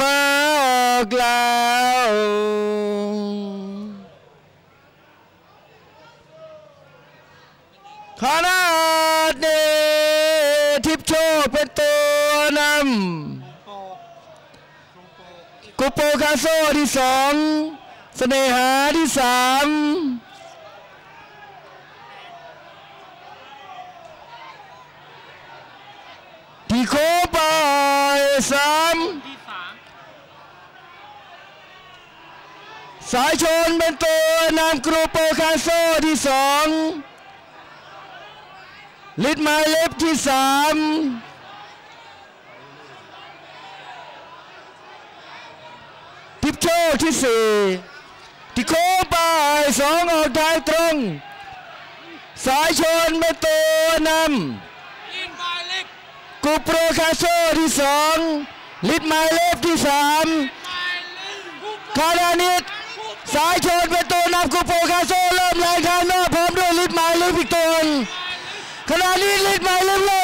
มาออกแล้วขนาดนี้ทิพโชคเป็นตัวนำโปลุโปอีกกูโคาโซที่สองเสน่หาที่สามที่โคไปสามที่สาม สายชนเป็นตัวนำกรูโปคาโซที่สองลิดไมายเล็บที่สามทิปโชคที่สี่ที่โค้งไปสองออกทางตรง สายชนเป็นตัวนำอินไบลิกกูโปรคาโซที่สองลิดไมายเล็บที่สามไบลิกกูโปคารานิด สายชนเป็นตัวนำกูโปรคาโซเริ่มแรงทางหน้าพร้อมด้วยลิทไมายเล็บอีกตัวขณะนี้ลิทไมายเล็บเริ่ม